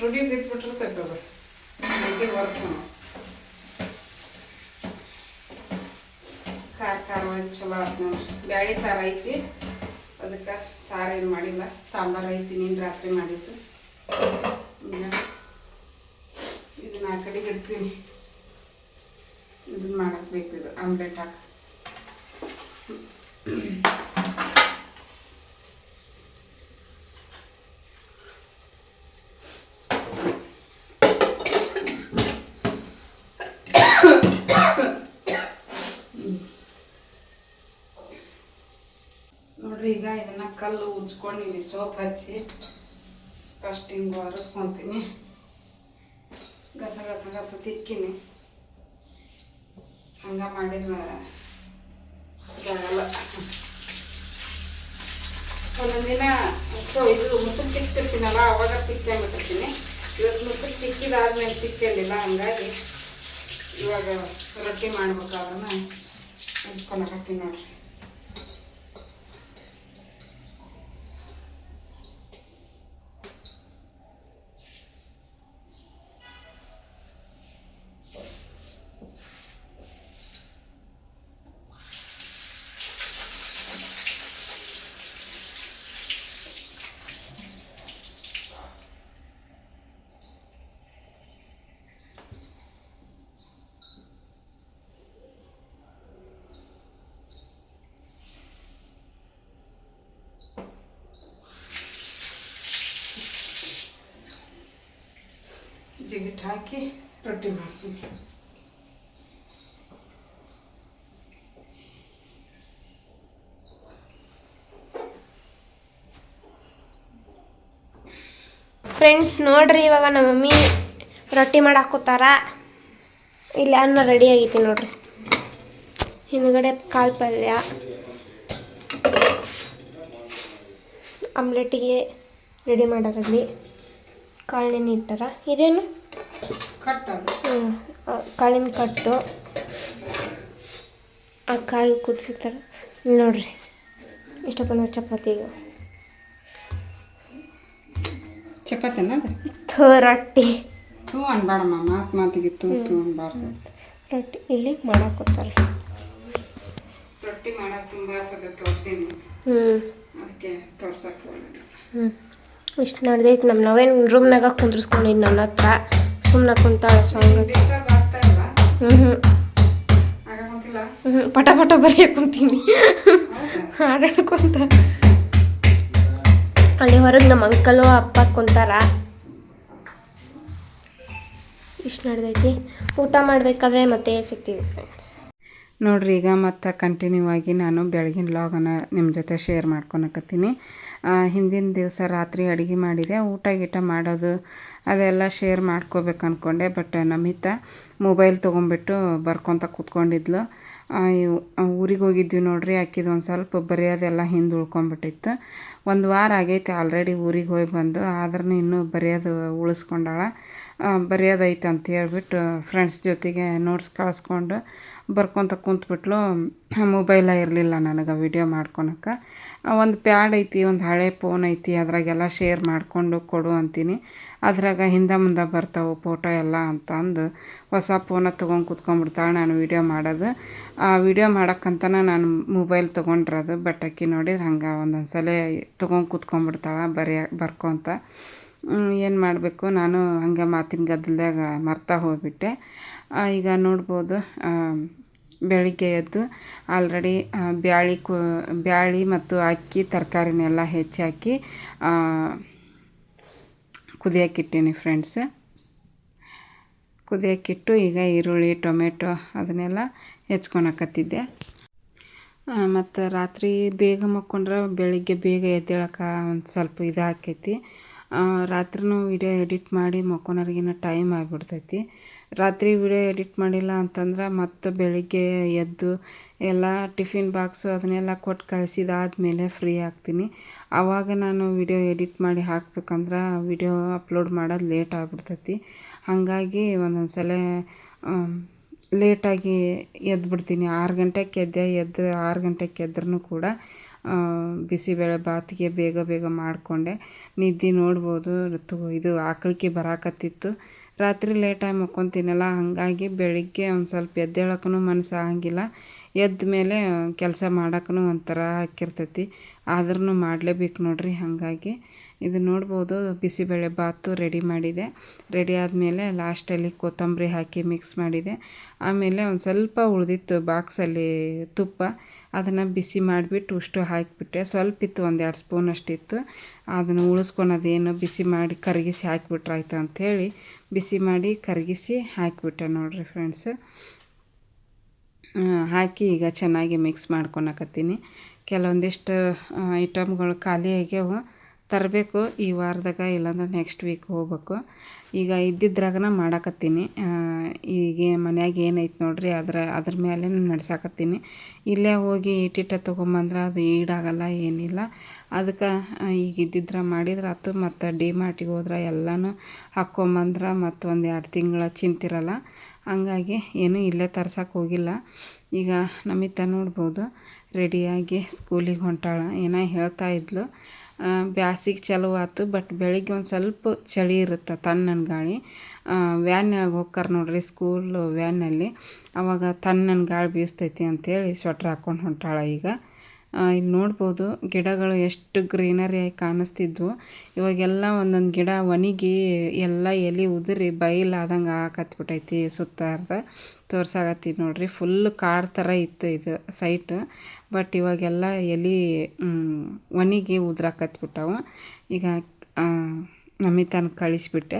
ರೂಢಿ ಬಿದ್ದುಬಿಟ್ಟಿರ್ತೈತೆ ಅದು ನೈಟಿಗೆ ಒರೆಸ್ಕೊಳೋದು ಖಾರವಾಗಿ ಚಲೋ ಆಯ್ತು ನೋಡ್ರಿ. ಬ್ಯಾಳಿ ಸಾರು ಐತಿ ಅದಕ್ಕೆ ಸಾರು ಏನು ಮಾಡಿಲ್ಲ. ಸಾಂಬಾರು ಐತಿ, ನೀನು ರಾತ್ರಿ ಈಗ ಇದನ್ನ ಆ ಕಡೆಗೆ ಇಡ್ತೀನಿ. ಇದನ್ನ ಮಾಡಕ್ಕೆ ಬೇಕು ಇದು, ಆಮ್ಲೆಟ್ ಹಾಕಿ ನೋಡ್ರಿ ಈಗ ಇದನ್ನ ಕಲ್ಲು ಉಜ್ಕೊಂಡಿನಿ ಸೋಪ್ ಹಚ್ಚಿ. ಫಸ್ಟ್ ಹಿಂಗೆ ಒರೆಸ್ಕೊತೀನಿ. ಗಸ ಗಸ ಗಸ ತಿಕ್ಕಿನಿ. ಹಂಗ ಮಾಡಿದ್ರೆ ಇದಾಗಲ್ಲ. ಒಂದೊಂದು ದಿನ ಸೊ ಇದು ಮುಸುಕ್ ತಿಕ್ತಿರ್ತೀನಲ್ಲ, ಅವಾಗ ತಿಕ್ಕೊಂಡ್ಬಿಟ್ಟಿರ್ತೀನಿ. ಇವತ್ತು ಮುಸುಕ್ ತಿಕ್ಕಿದಾದ್ಮೇಲೆ ತಿಕ್ಕೊಂಡಿಲ್ಲ, ಹಂಗಾಗಿ ಇವಾಗ ರೊಟ್ಟಿ ಮಾಡ್ಬೇಕಾದ್ರೂ ಉಜ್ಕೊಳಕತ್ತೀನಿ ನೋಡ್ರಿ. ಜಿಗಿಟ್ ಹಾಕಿ ರೊಟ್ಟಿ ಮಾಡ್ತೀನಿ. ಫ್ರೆಂಡ್ಸ್ ನೋಡ್ರಿ ಇವಾಗ ನಮ್ಮ ಮಮ್ಮಿ ರೊಟ್ಟಿ ಮಾಡಾಕೋತಾರ ಇಲ್ಲ ಅನ್ನ ರೆಡಿ ಆಗೈತಿ ನೋಡ್ರಿ. ಹಿಂದ್ಗಡೆ ಕಾಳು ಪಲ್ಯ, ಆಮ್ಲೆಟಿಗೆ ರೆಡಿ ಮಾಡೋದ್ರಲ್ಲಿ ಕಾಳು ನೆನೆ ಇಟ್ಟಾರ. ಇದೇನು? ಕಾಳಿನ ಕಟ್ಟು. ಆ ಕಾಳು ಕುದಿಸಿರ್ತಾರೆ. ನೋಡ್ರಿ. ಇಷ್ಟಪ್ಪ ಚಪಾತಿ ಈಗ ಚಪಾತಿ ಅನ್ನೋದು ಥೋ ರೊಟ್ಟಿ. ತೂ ಅನ್ಬೇಡಮ್ಮ. ಮಾತು ಮಾತಿಗೆ ತೂ ತೂ ಅನ್ಬಾರ್ದು. ರೊಟ್ಟಿ ಇಲ್ಲಿ ಮಾಡಾಕೋತಾರೆ ರೊಟ್ಟಿ ಮಾಡೋದು ತುಂಬ ಸದ ತೋರಿಸೀನಿ. ಹ್ಞೂ ಅದಕ್ಕೆ ತೋರ್ಸಕ್ಕೆ ಹ್ಞೂ ಇಷ್ಟು ನಡೆದೈತೆ ನಮ್ಮ ನಾವೇನು ರೂಮ್ನಾಗ ಕುಂದ್ರಿಸ್ಕೊಂಡಿದ್ದು ನನ್ನ ಹತ್ರ ಸುಮ್ಮನೆ ಕುಂತಾಳೆ ಸಾಂಗ್ ಹ್ಞೂ ಹ್ಞೂ ಹ್ಞೂ ಪಟ ಪಟ ಬರೀ ಕುಂತೀನಿ. ಹಾಡಾಡ್ಕೊಂತ ಅಲ್ಲಿ ಹೊರಗೆ ನಮ್ಮ ಅಂಕಲು ಅಪ್ಪ ಕುಂತಾರ. ಇಷ್ಟು ನಡೆದೈತಿ. ಊಟ ಮಾಡಬೇಕಾದ್ರೆ ಮತ್ತೆ ಸಿಗ್ತೀವಿ ಫ್ರೆಂಡ್ಸ್ ನೋಡ್ರಿ, ಈಗ ಮತ್ತು ಕಂಟಿನ್ಯೂ ಆಗಿ ನಾನು ಬೆಳಗಿನ ಲಾಗನ್ನು ನಿಮ್ಮ ಜೊತೆ ಶೇರ್ ಮಾಡ್ಕೊಳಕತ್ತೀನಿ ಹಿಂದಿನ ದಿವಸ ರಾತ್ರಿ ಅಡುಗೆ ಮಾಡಿದೆ. ಊಟ ಗೀಟ ಮಾಡೋದು ಅದೆಲ್ಲ ಶೇರ್ ಮಾಡ್ಕೋಬೇಕು ಅಂದ್ಕೊಂಡೆ ಬಟ್ ನಮಿತ ಮೊಬೈಲ್ ತೊಗೊಂಬಿಟ್ಟು ಬರ್ಕೊತ ಕೂತ್ಕೊಂಡಿದ್ಲು. ಊರಿಗೆ ಹೋಗಿದ್ವಿ ನೋಡ್ರಿ ಆಕಿದು ಒಂದು ಸ್ವಲ್ಪ ಬರೆಯೋದೆಲ್ಲ ಹಿಂದೆ ಉಳ್ಕೊಂಬಿಟ್ಟಿತ್ತು. ಒಂದು ವಾರ ಆಗೈತೆ ಆಲ್ರೆಡಿ ಊರಿಗೆ ಹೋಗಿ ಬಂದು, ಆದ್ರೂ ಇನ್ನೂ ಬರೆಯೋದು ಉಳಿಸ್ಕೊಂಡಾಳ. ಬರೆಯೋದೈತೆ ಅಂತ ಹೇಳ್ಬಿಟ್ಟು ಫ್ರೆಂಡ್ಸ್ ಜೊತೆಗೆ ನೋಟ್ಸ್ ಕಳಿಸ್ಕೊಂಡು ಬರ್ಕೊತ ಕುಂತ್ಬಿಟ್ಲು. ಮೊಬೈಲ ಇರಲಿಲ್ಲ ನನಗೆ ವಿಡಿಯೋ ಮಾಡ್ಕೊಳಕ್ಕೆ ಒಂದು ಪ್ಯಾಡ್ ಐತಿ, ಒಂದು ಹಳೆ ಫೋನ್ ಐತಿ, ಅದ್ರಾಗೆಲ್ಲ ಶೇರ್ ಮಾಡಿಕೊಂಡು ಕೊಡು ಅಂತೀನಿ. ಅದ್ರಾಗ ಹಿಂದೆ ಮುಂದೆ ಬರ್ತಾವೆ ಫೋಟೋ ಎಲ್ಲ ಅಂತ ಅಂದು ಹೊಸ ಫೋನ ತೊಗೊಂಡು ಕುತ್ಕೊಂಡ್ಬಿಡ್ತಾಳೆ ನಾನು ವಿಡಿಯೋ ಮಾಡೋದು. ಆ ವಿಡಿಯೋ ಮಾಡೋಕ್ಕಂತನೇ ನಾನು ಮೊಬೈಲ್ ತೊಗೊಂಡ್ರದು. ಬಟ್ ಅಕ್ಕಿ ನೋಡಿದ್ರೆ ಹಂಗೆ ಒಂದೊಂದು ಸಲ ತೊಗೊಂಡು ಕುತ್ಕೊಂಡ್ಬಿಡ್ತಾಳೆ ಬರೆಯ ಬರ್ಕೊತ. ಏನು ಮಾಡಬೇಕು? ನಾನು ಹಂಗೆ ಮಾತಿನ ಗದ್ದಲದಾಗ ಮರ್ತಾ ಹೋಗ್ಬಿಟ್ಟೆ. ಈಗ ನೋಡ್ಬೋದು. ಬೆಳಿಗ್ಗೆ ಎದ್ದು ಆಲ್ರೆಡಿ ಬ್ಯಾಳಿ ಕು, ಬ್ಯಾಳಿ ಮತ್ತು ಅಕ್ಕಿ ತರಕಾರಿನೆಲ್ಲ ಹೆಚ್ಚಾಕಿ ಕುದಿಯೋಕ್ಕಿಟ್ಟೀನಿ ಫ್ರೆಂಡ್ಸ್ ಕುದಿಯೋಕ್ಕಿಟ್ಟು ಈಗ ಈರುಳ್ಳಿ, ಟೊಮೆಟೊ ಅದನ್ನೆಲ್ಲ ಹೆಚ್ಕೊಳಕತ್ತಿದ್ದೆ ಮತ್ತು ರಾತ್ರಿ ಬೇಗ ಮಕ್ಕೊಂಡ್ರೆ ಬೆಳಿಗ್ಗೆ ಬೇಗ ಎದ್ದೇಳಕ್ಕೆ ಒಂದು ಸ್ವಲ್ಪ ಇದು ಆಕೈತಿ. ರಾತ್ರಿನೂ ವಿಡಿಯೋ ಎಡಿಟ್ ಮಾಡಿ ಮಕ್ಕೊನರ್ಗಿನ ಟೈಮ್ ಆಗಿಬಿಡ್ತೈತಿ. ರಾತ್ರಿ ವಿಡಿಯೋ ಎಡಿಟ್ ಮಾಡಿಲ್ಲ ಅಂತಂದ್ರೆ ಮತ್ತೆ ಬೆಳಿಗ್ಗೆ ಎದ್ದು ಎಲ್ಲ ಟಿಫಿನ್ ಬಾಕ್ಸು ಅದನ್ನೆಲ್ಲ ಕೊಟ್ಟು ಕಳಿಸಿದಾದ್ಮೇಲೆ ಫ್ರೀ ಆಗ್ತೀನಿ. ಆವಾಗ ನಾನು ವಿಡಿಯೋ ಎಡಿಟ್ ಮಾಡಿ ಹಾಕ್ಬೇಕಂದ್ರೆ ವಿಡಿಯೋ ಅಪ್ಲೋಡ್ ಮಾಡೋದು ಲೇಟ್ ಆಗಿಬಿಡ್ತೈತಿ. ಹಾಗಾಗಿ ಒಂದೊಂದು ಸಲ ಲೇಟಾಗಿ ಎದ್ಬಿಡ್ತೀನಿ. ಆರು ಗಂಟೆಗೆ ಎದ್ದೆ, ಎದ್ದು ಆರು ಗಂಟೆಗೆ ಎದ್ರೂ ಕೂಡ ಬಿಸಿಬೇಳೆ ಬಾತಿಗೆ ಬೇಗ ಬೇಗ ಮಾಡಿಕೊಂಡೆ. ನಿದ್ದೆ ನೋಡ್ಬೋದು. ಇದು ಆಕಳಿಕೆ ಬರಾಕತ್ತಿತ್ತು. ರಾತ್ರಿ ಲೇಟಾಗಿ ಮಕ್ಕೊತೀನಲ್ಲ ಹಾಗಾಗಿ ಬೆಳಿಗ್ಗೆ ಒಂದು ಸ್ವಲ್ಪ ಎದ್ದೇಳಕ್ಕೂ ಮನಸ್ಸು ಆಗಂಗಿಲ್ಲ. ಎದ್ದ ಮೇಲೆ ಕೆಲಸ ಮಾಡೋಕ್ಕೂ ಒಂಥರ ಹಾಕಿರ್ತೈತಿ. ಆದ್ರೂ ಮಾಡಲೇಬೇಕು ನೋಡ್ರಿ. ಹಾಗಾಗಿ ಇದು ನೋಡ್ಬೋದು. ಬಿಸಿಬೇಳೆ ಬಾತು ರೆಡಿ ಮಾಡಿದೆ. ರೆಡಿ ಆದಮೇಲೆ ಲಾಸ್ಟಲ್ಲಿ ಕೊತ್ತಂಬರಿ ಹಾಕಿ ಮಿಕ್ಸ್ ಮಾಡಿದೆ. ಆಮೇಲೆ ಒಂದು ಸ್ವಲ್ಪ ಉಳಿದಿತ್ತು ಬಾಕ್ಸಲ್ಲಿ ತುಪ್ಪ. ಅದನ್ನು ಬಿಸಿ ಮಾಡಿಬಿಟ್ಟು ಉಷ್ಟು ಹಾಕಿಬಿಟ್ಟೆ. ಸ್ವಲ್ಪ ಇತ್ತು, ಒಂದು ಎರಡು ಸ್ಪೂನ್ ಅಷ್ಟಿತ್ತು. ಅದನ್ನು ಉಳಿಸ್ಕೊಳೋದೇನು ಬಿಸಿ ಮಾಡಿ ಕರಗಿಸಿ ಹಾಕಿಬಿಟ್ರೆ ಆಯ್ತು ಅಂಥೇಳಿ ಬಿಸಿ ಮಾಡಿ ಕರಗಿಸಿ ಹಾಕಿಬಿಟ್ಟೆ ನೋಡಿರಿ ಫ್ರೆಂಡ್ಸ್ ಹಾಕಿ ಈಗ ಚೆನ್ನಾಗಿ ಮಿಕ್ಸ್ ಮಾಡ್ಕೊಳಕತ್ತೀನಿ ಕೆಲವೊಂದಿಷ್ಟು ಐಟಮ್ಗಳು ಖಾಲಿ ಆಗ್ಯಾವ. ತರಬೇಕು ಈ ವಾರದಾಗ, ಇಲ್ಲಾಂದ್ರೆ ನೆಕ್ಸ್ಟ್ ವೀಕ್ ಹೋಗ್ಬೇಕು. ಈಗ ಇದ್ದಿದ್ರಾಗನ ಮಾಡಾಕತ್ತೀನಿ. ಈಗ ಮನ್ಯಾಗ ಏನೈತೆ ನೋಡಿರಿ, ಅದರ, ಅದ್ರ ಮೇಲೆ ನಡ್ಸಾಕತ್ತೀನಿ. ಇಲ್ಲೇ ಹೋಗಿ ಇಟ್ಟಿಟ್ಟ ತೊಗೊಂಬಂದ್ರೆ ಅದು ಈಡಾಗಲ್ಲ, ಏನಿಲ್ಲ. ಅದಕ್ಕೆ ಈಗ ಇದ್ದಿದ್ರೆ ಮಾಡಿದ್ರೆ ಆತು, ಮತ್ತು ಡಿ ಮಾರ್ಟಿಗೆ ಹೋದ್ರೆ ಎಲ್ಲನೂ ಹಾಕ್ಕೊಂಬಂದ್ರೆ ಮತ್ತು ಒಂದು ಎರಡು ತಿಂಗಳ ಚಿಂತಿರಲ್ಲ. ಹಂಗಾಗಿ ಏನೂ ಇಲ್ಲೇ ತರ್ಸಕ್ಕೆ ಹೋಗಿಲ್ಲ. ಈಗ ನಮಿತ ನೋಡ್ಬೋದು ರೆಡಿಯಾಗಿ ಸ್ಕೂಲಿಗೆ ಹೊಂಟಾಳ. ಏನೋ ಹೇಳ್ತಾ ಇದ್ಲು. ಬ್ಯಾಸಿಗೆ ಚಲೋ ಆಯ್ತು ಬಟ್ ಬೆಳಿಗ್ಗೆ ಒಂದು ಸ್ವಲ್ಪ ಚಳಿ ಇರುತ್ತೆ ತಣ್ಣನ ಗಾಳಿ. ವ್ಯಾನ್ಯಾಗ ಹೋಗ್ತಾರೆ ನೋಡ್ರಿ ಸ್ಕೂಲ್ ವ್ಯಾನಲ್ಲಿ ಅವಾಗ ತಣ್ಣನ ಗಾಳಿ ಬೀಸ್ತೈತಿ ಅಂಥೇಳಿ ಸ್ವೆಟ್ರ್ ಹಾಕ್ಕೊಂಡು ಹೊಂಟಾಳ ಈಗ. ಇಲ್ಲಿ ನೋಡ್ಬೋದು ಗಿಡಗಳು ಎಷ್ಟು ಗ್ರೀನರಿ ಆಗಿ ಕಾಣಿಸ್ತಿದ್ವು. ಇವಾಗೆಲ್ಲ ಒಂದೊಂದು ಗಿಡ ಒಣಗಿ ಎಲ್ಲ ಎಲೆ ಉದುರಿ ಬೈಲಾದಂಗೆ ಹಾಕತ್ಬಿಟ್ಟೈತಿ ಸುತ್ತ ಅರ್ಧ. ತೋರ್ಸಾಕತ್ತಿ ನೋಡ್ರಿ ಫುಲ್ ಕಾಡು ಥರ ಇತ್ತು ಇದು ಸೈಟ್ ಬಟ್ ಇವಾಗೆಲ್ಲ ಎಲೆ ಒಣಗಿ ಉದ್ರಾಕತ್ಬಿಟ್ಟವು. ಈಗ ನಮಿತಾನ ಕಳಿಸಿಬಿಟ್ಟೆ.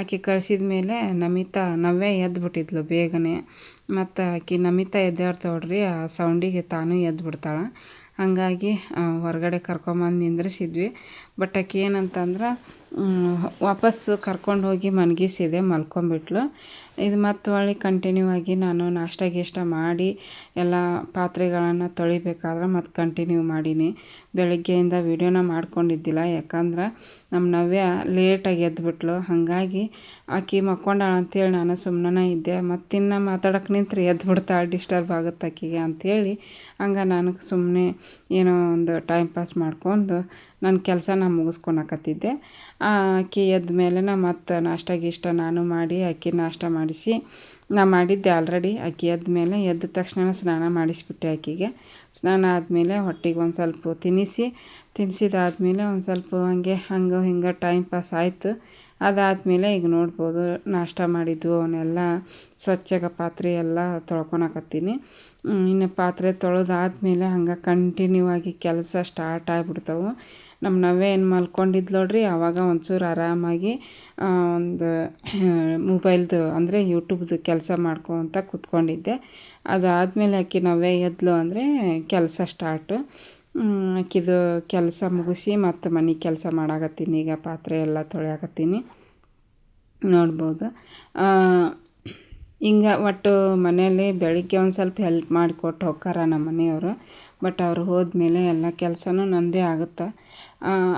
ಆಕೆ ಕಳಿಸಿದ ಮೇಲೆ ನಮಿತಾ ನವ್ಯ ಎದ್ದುಬಿಟ್ಟಿದ್ಲು ಬೇಗನೆ. ಮತ್ತು ಆಕೆ ನಮಿತಾ ಎದ್ದೇಳ್ತಾವಳ್ರಿ ಆ ಸೌಂಡಿಗೆ ತಾನೂ ಎದ್ದು ಬಿಡ್ತಾಳೆ ಹಾಗಾಗಿ ಹೊರಗಡೆ ಕರ್ಕೊಂಬಂದು ನಿಂದ್ರಿಸಿದ್ವಿ. ಬಟ್ ಆಕೆ ಏನಂತಂದ್ರೆ ವಾಪಸ್ಸು ಕರ್ಕೊಂಡು ಹೋಗಿ ಮಲಗಿಸಿದೆ ಮಲ್ಕೊಂಬಿಟ್ಲು. ಇದು ಮತ್ತು ಹೊಳ್ಳಿ ಕಂಟಿನ್ಯೂ ಆಗಿ ನಾನು ನಾಷ್ಟ ಗೀಷ್ಟ ಮಾಡಿ ಎಲ್ಲ ಪಾತ್ರೆಗಳನ್ನು ತೊಳಿಬೇಕಾದ್ರೆ ಮತ್ತು ಕಂಟಿನ್ಯೂ ಮಾಡೀನಿ. ಬೆಳಗ್ಗೆಯಿಂದ ವೀಡಿಯೋನ ಮಾಡ್ಕೊಂಡಿದ್ದಿಲ್ಲ, ಯಾಕಂದ್ರೆ ನಮ್ಮ ನವ್ಯ ಲೇಟಾಗಿ ಎದ್ಬಿಟ್ಲು. ಹಾಗಾಗಿ ಆಕೆ ಮಕ್ಕೊಂಡಾಳ ಅಂತೇಳಿ ನಾನು ಸುಮ್ಮನೆ ಇದ್ದೆ. ಮತ್ತಿನ್ನು ಮಾತಾಡೋಕೆ ನಿಂತ್ರೆ ಎದ್ದು ಬಿಡ್ತಾಳೆ ಡಿಸ್ಟರ್ಬ್ ಆಗುತ್ತೆ ಆಕೆಗೆ ಅಂಥೇಳಿ ಹಂಗೆ ನಾನು ಸುಮ್ಮನೆ ಏನೋ ಒಂದು ಟೈಮ್ ಪಾಸ್ ಮಾಡ್ಕೊಂಡು ನನ್ನ ಕೆಲಸ ನಾನು ಮುಗಿಸ್ಕೊಳಕತ್ತಿದ್ದೆ ಅಕ್ಕಿ ಎದ್ದ ಮೇಲೆ ನಾ ಮತ್ತು ನಾಷ್ಟ ಗೀಷ್ಟ ನಾನು ಮಾಡಿ ಅಕ್ಕಿ ನಾಷ್ಟ ಮಾಡಿಸಿ, ನಾ ಮಾಡಿದ್ದೆ ಆಲ್ರೆಡಿ ಅಕ್ಕಿ ಎದ್ದ ಮೇಲೆ ಎದ್ದ ತಕ್ಷಣ ಸ್ನಾನ ಮಾಡಿಸಿಬಿಟ್ಟೆ ಅಕ್ಕಿಗೆ. ಸ್ನಾನ ಆದಮೇಲೆ ಹೊಟ್ಟೆಗೆ ಒಂದು ಸ್ವಲ್ಪ ತಿನ್ನಿಸಿ ತಿನ್ನಿಸಿದಾದ್ಮೇಲೆ ಒಂದು ಸ್ವಲ್ಪ ಹಂಗೆ ಹಂಗೆ ಹಿಂಗೆ ಟೈಮ್ ಪಾಸ್ ಆಯಿತು. ಅದಾದಮೇಲೆ ಈಗ ನೋಡ್ಬೋದು, ನಾಷ್ಟ ಮಾಡಿದ್ದು ಅವನ್ನೆಲ್ಲ ಸ್ವಚ್ಛಗೆ ಪಾತ್ರೆ ಎಲ್ಲ ತೊಳ್ಕೊಳಕತ್ತೀನಿ ಇನ್ನು ಪಾತ್ರೆ ತೊಳೆದಾದ್ಮೇಲೆ ಹಂಗೆ ಕಂಟಿನ್ಯೂ ಆಗಿ ಕೆಲಸ ಸ್ಟಾರ್ಟ್ ಆಗಿಬಿಡ್ತಾವೆ. ನಮ್ಮ ನಾವೇ ಏನು ಮಲ್ಕೊಂಡಿದ್ದು ನೋಡ್ರಿ ಆವಾಗ ಒಂಚೂರು ಆರಾಮಾಗಿ ಒಂದು ಮೊಬೈಲ್ದು ಅಂದರೆ ಯೂಟ್ಯೂಬ್ದು ಕೆಲಸ ಮಾಡ್ಕೊತ ಕೂತ್ಕೊಂಡಿದ್ದೆ. ಅದಾದಮೇಲೆ ಆಕೆ ನಾವೇ ಎದ್ಲು ಅಂದರೆ ಕೆಲಸ ಸ್ಟಾರ್ಟು ಆಕಿದು ಕೆಲಸ ಮುಗಿಸಿ ಮತ್ತು ಮನೆ ಕೆಲಸ ಮಾಡಾಕತ್ತೀನಿ, ಈಗ ಪಾತ್ರೆ ಎಲ್ಲ ತೊಳೆಯಾಕತ್ತೀನಿ. ನೋಡ್ಬೋದು. ಹಿಂಗೆ ಒಟ್ಟು ಮನೆಯಲ್ಲಿ ಬೆಳಿಗ್ಗೆ ಒಂದು ಸ್ವಲ್ಪ ಹೆಲ್ಪ್ ಮಾಡಿಕೊಟ್ಟು ಹೋಗ್ತಾರ ನಮ್ಮ ಮನೆಯವರು. ಬಟ್ ಅವ್ರು ಹೋದ್ಮೇಲೆ ಎಲ್ಲ ಕೆಲಸನೂ ನನ್ನದೇ ಆಗುತ್ತೆ?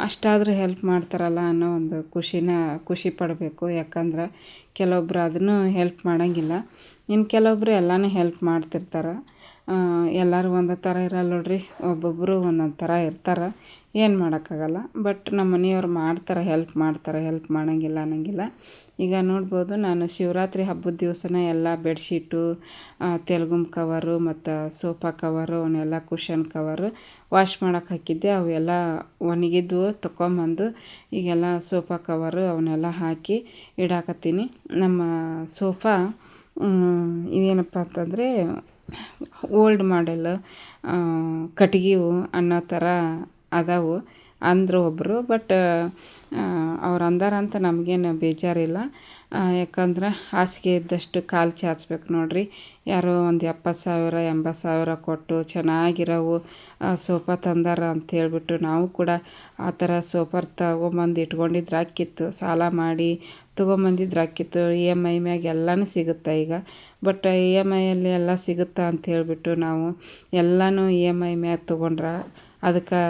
ಅಷ್ಟಾದರೂ ಹೆಲ್ಪ್ ಮಾಡ್ತಾರಲ್ಲ ಅನ್ನೋ ಒಂದು ಖುಷಿನ, ಖುಷಿ ಪಡಬೇಕು. ಯಾಕಂದ್ರೆ ಕೆಲವೊಬ್ರು ಅದನ್ನು ಹೆಲ್ಪ್ ಮಾಡೋಂಗಿಲ್ಲ. ಇನ್ನು ಕೆಲವೊಬ್ಬರು ಎಲ್ಲನೂ ಹೆಲ್ಪ್ ಮಾಡ್ತಿರ್ತಾರೆ. ಎಲ್ಲರೂ ಒಂದೇ ಥರ ಇರಲ್ಲ ನೋಡಿರಿ ಒಬ್ಬೊಬ್ಬರು ಒಂದೊಂದು ಥರ ಇರ್ತಾರೆ. ಏನು ಮಾಡೋಕ್ಕಾಗಲ್ಲ. ಬಟ್ ನಮ್ಮ ಮನೆಯವ್ರು ಮಾಡ್ತಾರೆ ಹೆಲ್ಪ್ ಮಾಡ್ತಾರೆ ಹೆಲ್ಪ್ ಮಾಡೋಂಗಿಲ್ಲ ಅನ್ನೋಂಗಿಲ್ಲ. ಈಗ ನೋಡ್ಬೋದು, ನಾನು ಶಿವರಾತ್ರಿ ಹಬ್ಬದ ದಿವಸನೇ ಎಲ್ಲ ಬೆಡ್ಶೀಟು ತೆಲುಗುಮ್ ಕವರು ಮತ್ತು ಸೋಫಾ ಕವರು ಅವನ್ನೆಲ್ಲ ಕುಷನ್ ಕವರು ವಾಶ್ ಮಾಡೋಕೆ ಹಾಕಿದ್ದೆ. ಅವೆಲ್ಲ ಒಣಗಿದ್ದು ತೊಗೊಂಬಂದು ಈಗೆಲ್ಲ ಸೋಫಾ ಕವರು ಅವನ್ನೆಲ್ಲ ಹಾಕಿ ಇಡಾಕತ್ತೀನಿ. ನಮ್ಮ ಸೋಫಾ ಇದೇನಪ್ಪ ಅಂತಂದರೆ ಓಲ್ಡ್ ಮಾಡೆಲ್ ಕಟ್ಗೆವು ಅನ್ನೋ ಥರ ಅದಾವು. ಅಂದರು ಒಬ್ಬರು ಬಟ್ ಅವ್ರು ಅಂದಾರಂತ ನಮಗೇನು ಬೇಜಾರಿಲ್ಲ. ಯಾಕಂದ್ರೆ ಹಾಸಿಗೆ ಇದ್ದಷ್ಟು ಕಾಲು ಚಾಚಬೇಕು ನೋಡಿರಿ. ಯಾರೋ ಒಂದು ಎಪ್ಪತ್ತು ಸಾವಿರ ಎಂಬತ್ತು ಸಾವಿರ ಕೊಟ್ಟು ಚೆನ್ನಾಗಿರೋವು ಸೋಫಾ ತಂದಾರ ಅಂತ ಹೇಳಿಬಿಟ್ಟು ನಾವು ಕೂಡ ಆ ಥರ ಸೋಫಾ ತಗೊಂಬಂದು ಇಟ್ಕೊಂಡಿದ್ರೆ ಹಾಕಿತ್ತು ಸಾಲ ಮಾಡಿ ತೊಗೊಂಬಂದಿದ್ರೆ ಹಾಕಿತ್ತು ಇ ಎಂ ಐ ಮ್ಯಾಗ ಎಲ್ಲನೂ ಸಿಗುತ್ತೆ ಈಗ? ಬಟ್ ಇ ಎಂ ಐಯಲ್ಲಿ ಎಲ್ಲ ಸಿಗುತ್ತಾ ಅಂತ ಹೇಳಿಬಿಟ್ಟು ನಾವು ಎಲ್ಲನೂ ಇ ಎಂ ಐ ಮ್ಯಾಗ ತೊಗೊಂಡ್ರೆ ಅದಕ್ಕೆ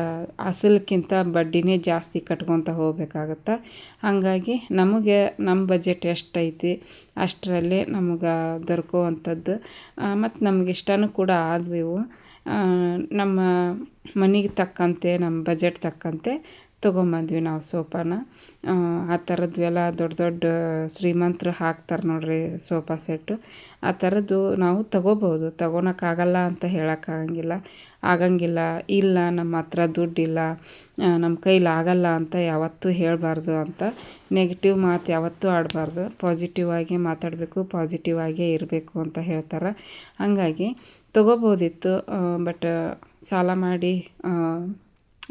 ಅಸಲಕ್ಕಿಂತ ಬಡ್ಡಿನೇ ಜಾಸ್ತಿ ಕಟ್ಕೊತ ಹೋಗ್ಬೇಕಾಗತ್ತೆ? ಹಾಗಾಗಿ ನಮಗೆ ನಮ್ಮ ಬಜೆಟ್ ಎಷ್ಟೈತಿ, ಅಷ್ಟರಲ್ಲೇ ನಮ್ಗೆ ದೊರಕುವಂಥದ್ದು. ಮತ್ತು ನಮ್ಗೆ ಇಷ್ಟನೂ ಕೂಡ ಆದ್ವು. ನಮ್ಮ ಮನೆಗೆ ತಕ್ಕಂತೆ, ನಮ್ಮ ಬಜೆಟ್ ತಕ್ಕಂತೆ. ತೊಗೊಂಬಂದ್ವಿ ನಾವು ಸೋಫಾನ ಆ ಥರದ್ವೆಲ್ಲ ದೊಡ್ಡ ದೊಡ್ಡ ಶ್ರೀಮಂತರು ಹಾಕ್ತಾರೆ ನೋಡಿರಿ ಸೋಫಾ ಸೆಟ್ಟು. ಆ ಥರದ್ದು ನಾವು ತಗೋಬೋದು ತಗೊಳಕ್ಕಾಗಲ್ಲ ಅಂತ ಹೇಳೋಕ್ಕಾಗಂಗಿಲ್ಲ ಆಗಂಗಿಲ್ಲ. ಇಲ್ಲ, ನಮ್ಮ ಹತ್ರ ದುಡ್ಡಿಲ್ಲ. ನಮ್ಮ ಕೈಲಿ ಆಗಲ್ಲ ಅಂತ ಯಾವತ್ತೂ ಹೇಳಬಾರ್ದು ಅಂತ. ನೆಗೆಟಿವ್ ಮಾತು ಯಾವತ್ತೂ ಆಡಬಾರ್ದು. ಪಾಸಿಟಿವ್ ಆಗಿ ಮಾತಾಡಬೇಕು ಪಾಸಿಟಿವ್ ಆಗೇ ಇರಬೇಕು ಅಂತ ಹೇಳ್ತಾರೆ. ಹಾಗಾಗಿ ತೊಗೋಬೋದಿತ್ತು. ಬಟ್ ಸಾಲ ಮಾಡಿ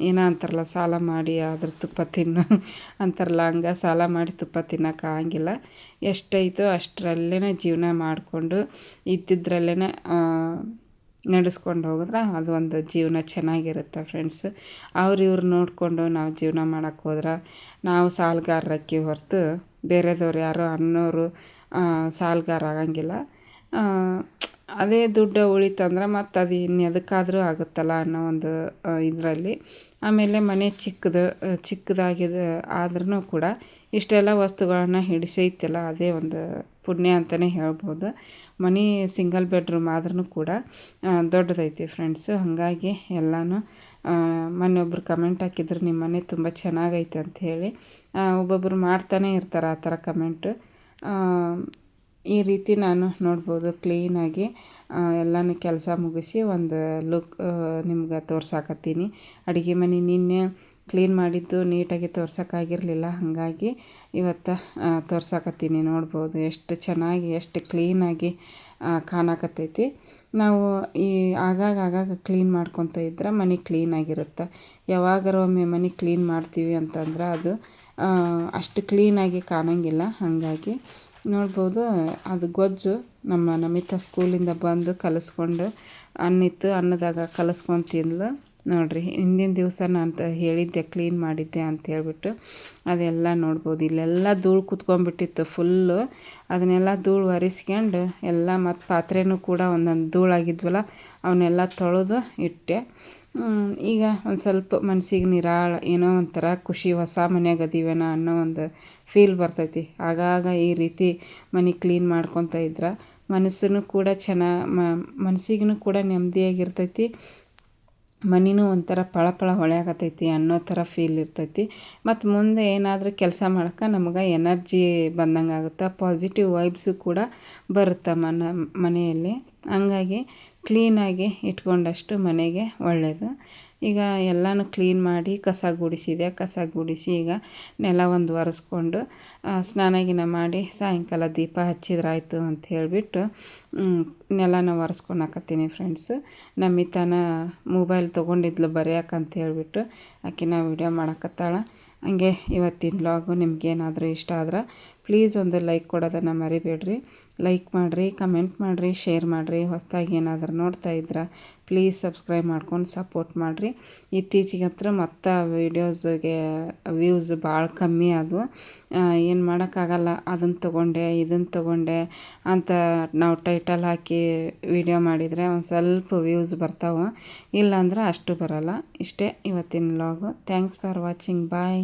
ಏನೋ ಅಂತಾರಲ್ಲ, ಸಾಲ ಮಾಡಿ ಅದ್ರ ತುಪ್ಪ ತಿನ್ನು ಅಂತಾರಲ್ಲ, ಹಂಗೆ ಸಾಲ ಮಾಡಿ ತುಪ್ಪ ತಿನ್ನೋಕ್ಕಾಗಂಗಿಲ್ಲ ಎಷ್ಟೈತೋ ಅಷ್ಟರಲ್ಲೇ ಜೀವನ ಮಾಡಿಕೊಂಡು ಇದ್ದಿದ್ರಲ್ಲೇ ನಡೆಸ್ಕೊಂಡು ಹೋಗಿದ್ರೆ ಅದು ಒಂದು ಜೀವನ ಚೆನ್ನಾಗಿರುತ್ತೆ ಫ್ರೆಂಡ್ಸ್ ಅವ್ರು ಇವ್ರು ನೋಡಿಕೊಂಡು ನಾವು ಜೀವನ ಮಾಡೋಕ್ಕೆ ಹೋದ್ರೆ ನಾವು ಸಾಲಗಾರರಕ್ಕಿ ಹೊರತು ಬೇರೆದವ್ರು ಯಾರೋ ಅನ್ನೋರು ಸಾಲಗಾರ ಆಗಂಗಿಲ್ಲ. ಅದೇ ದುಡ್ಡು ಉಳಿತಂದ್ರೆ ಮತ್ತು ಅದು ಇನ್ನು ಎದಕ್ಕಾದರೂ ಆಗುತ್ತಲ್ಲ ಅನ್ನೋ ಒಂದು ಇದರಲ್ಲಿ. ಆಮೇಲೆ ಮನೆ ಚಿಕ್ಕದು ಚಿಕ್ಕದಾಗಿದೆ ಆದ್ರೂ ಕೂಡ ಇಷ್ಟೆಲ್ಲ ವಸ್ತುಗಳನ್ನ ಹಿಡಿಸೈತಲ್ಲ ಅದೇ ಒಂದು ಪುಣ್ಯ ಅಂತಲೇ ಹೇಳ್ಬೋದು. ಮನೆ ಸಿಂಗಲ್ ಬೆಡ್ರೂಮ್ ಆದ್ರೂ ಕೂಡ ದೊಡ್ಡದೈತಿ ಫ್ರೆಂಡ್ಸು ಹಾಗಾಗಿ ಎಲ್ಲನೂ ಮೊನ್ನೆ ಒಬ್ಬರು ಕಮೆಂಟ್ ಹಾಕಿದ್ರು ನಿಮ್ಮ ಮನೆ ತುಂಬ ಚೆನ್ನಾಗೈತೆ ಅಂತ ಹೇಳಿ ಒಬ್ಬೊಬ್ಬರು ಮಾಡ್ತಾನೆ ಇರ್ತಾರೆ ಆ ಥರ ಕಮೆಂಟು ಈ ರೀತಿ ನಾನು ನೋಡ್ಬೋದು ಕ್ಲೀನಾಗಿ ಎಲ್ಲನೂ ಕೆಲಸ ಮುಗಿಸಿ ಒಂದು ಲುಕ್ ನಿಮ್ಗೆ ತೋರ್ಸಾಕತ್ತೀನಿ. ಅಡುಗೆ ಮನೆ ನಿನ್ನೆ ಕ್ಲೀನ್ ಮಾಡಿದ್ದು ನೀಟಾಗಿ ತೋರ್ಸೋಕ್ಕಾಗಿರಲಿಲ್ಲ, ಹಾಗಾಗಿ ಇವತ್ತು ತೋರ್ಸಾಕತ್ತೀನಿ ನೋಡ್ಬೋದು. ಎಷ್ಟು ಚೆನ್ನಾಗಿ, ಎಷ್ಟು ಕ್ಲೀನಾಗಿ ಕಾಣಕತ್ತೈತಿ. ನಾವು ಈ ಆಗಾಗ ಆಗಾಗ ಕ್ಲೀನ್ ಮಾಡ್ಕೊತ ಇದ್ರೆ ಮನೆ ಕ್ಲೀನಾಗಿರುತ್ತೆ ಯಾವಾಗಾರು ಒಮ್ಮೆ ಮನೆ ಕ್ಲೀನ್ ಮಾಡ್ತೀವಿ ಅಂತಂದ್ರೆ ಅದು ಅಷ್ಟು ಕ್ಲೀನಾಗಿ ಕಾಣಂಗಿಲ್ಲ. ಹಾಗಾಗಿ ನೋಡ್ಬೋದು. ಅದು ಗೊಜ್ಜು. ನಮ್ಮ ನಮಿತಾ ಸ್ಕೂಲಿಂದ ಬಂದು ಕಲಸ್ಕೊಂಡು ಅನ್ನಿತ್ತು ಅನ್ನದಾಗ ಕಲಸ್ಕೊಂಡು ತಿಂದ್ಲು. ನೋಡಿರಿ, ಹಿಂದಿನ ದಿವಸ ನಾನು ಹೇಳಿದ್ದೆ ಕ್ಲೀನ್ ಮಾಡಿದ್ದೆ ಅಂತ ಹೇಳಿಬಿಟ್ಟು ಅದೆಲ್ಲ ನೋಡ್ಬೋದು. ಇಲ್ಲೆಲ್ಲ ಧೂಳು ಕುತ್ಕೊಂಡ್ಬಿಟ್ಟಿತ್ತು ಫುಲ್ಲು ಅದನ್ನೆಲ್ಲ ಧೂಳು ಒರೆಸ್ಕೊಂಡು ಎಲ್ಲ ಮತ್ತು ಪಾತ್ರೆನೂ ಕೂಡ ಒಂದೊಂದು ಧೂಳಾಗಿದ್ವಲ್ಲ ಅವನ್ನೆಲ್ಲ ತೊಳೆದು ಇಟ್ಟೆ. ಈಗ ಒಂದು ಸ್ವಲ್ಪ ಮನಸ್ಸಿಗೆ ನಿರಾಳ, ಏನೋ ಒಂಥರ ಖುಷಿ, ಹೊಸ ಮನೆಯಾಗ ಅದೀವೇನೋ ಅನ್ನೋ ಒಂದು ಫೀಲ್ ಬರ್ತೈತಿ. ಆಗಾಗ ಈ ರೀತಿ ಮನೆ ಕ್ಲೀನ್ ಮಾಡ್ಕೊತ ಇದ್ರೆ ಮನಸ್ಸನ್ನು ಕೂಡ ಚೆನ್ನಾಗಿ ಮನಸ್ಸಿಗೂ ಕೂಡ ನೆಮ್ಮದಿಯಾಗಿರ್ತೈತಿ. ಮನೆನೂ ಒಂಥರ ಪಳ ಪಳ ಹೊಳ್ಯಾಕತ್ತೈತಿ ಅನ್ನೋ ಥರ ಫೀಲ್ ಇರ್ತೈತಿ. ಮತ್ತು ಮುಂದೆ ಏನಾದರೂ ಕೆಲಸ ಮಾಡೋಕೆ ನಮ್ಗೆ ಎನರ್ಜಿ ಬಂದಂಗೆ ಆಗುತ್ತೆ ಪಾಸಿಟಿವ್ ವೈಬ್ಸು ಕೂಡ ಬರುತ್ತೆ ಮನ, ಮನೆಯಲ್ಲಿ. ಹಂಗಾಗಿ ಕ್ಲೀನಾಗಿ ಇಟ್ಕೊಂಡಷ್ಟು ಮನೆಗೆ ಒಳ್ಳೆಯದು ಈಗ ಎಲ್ಲನೂ ಕ್ಲೀನ್ ಮಾಡಿ ಕಸ ಗುಡಿಸಿದೆ. ಕಸ ಗುಡಿಸಿ ಈಗ ನೆಲ ಒಂದು ಒರೆಸ್ಕೊಂಡು ಸ್ನಾನ ಗಿನ ಮಾಡಿ ಸಾಯಂಕಾಲ ದೀಪ ಹಚ್ಚಿದ್ರಾಯಿತು ಅಂತ ಹೇಳಿಬಿಟ್ಟು ನೆಲನ ಒರೆಸ್ಕೊಳಕತ್ತೀನಿ ಫ್ರೆಂಡ್ಸ್ ನಮಿತಾನ ಮೊಬೈಲ್ ತೊಗೊಂಡಿದ್ಲು ಬರೆಯೋಕಂತ ಹೇಳಿಬಿಟ್ಟು ಆಕಿನ ವಿಡಿಯೋ ಮಾಡಕತ್ತಾಳ. ಹಂಗೆ ಇವತ್ತಿನ ಬ್ಲಾಗು ನಿಮಗೇನಾದರೂ ಇಷ್ಟ ಆದ್ರೆ ಪ್ಲೀಸ್ ಒಂದು ಲೈಕ್ ಕೊಡೋದನ್ನು ಮರಿಬೇಡ್ರಿ. ಲೈಕ್ ಮಾಡಿರಿ ಕಮೆಂಟ್ ಮಾಡಿರಿ ಶೇರ್ ಮಾಡಿರಿ. ಹೊಸದಾಗಿ ಏನಾದರೂ ನೋಡ್ತಾ ಇದ್ರೆ ಪ್ಲೀಸ್ ಸಬ್ಸ್ಕ್ರೈಬ್ ಮಾಡ್ಕೊಂಡು ಸಪೋರ್ಟ್ ಮಾಡಿರಿ. ಇತ್ತೀಚೆಗೆ ಹತ್ರ ಮತ್ತು ವೀಡಿಯೋಸ್ಗೆ ವ್ಯೂಸ್ ಭಾಳ ಕಮ್ಮಿ ಆದವು. ಏನು ಮಾಡೋಕ್ಕಾಗಲ್ಲ ಅದನ್ನು ತೊಗೊಂಡೆ ಇದನ್ನು ತೊಗೊಂಡೆ ಅಂತ ನಾವು ಟೈಟಲ್ ಹಾಕಿ ವಿಡಿಯೋ ಮಾಡಿದರೆ ಒಂದು ಸ್ವಲ್ಪ ವ್ಯೂಸ್ ಬರ್ತಾವೆ. ಇಲ್ಲಾಂದ್ರೆ ಅಷ್ಟು ಬರೋಲ್ಲ. ಇಷ್ಟೇ ಇವತ್ತಿನ log thanks for watching bye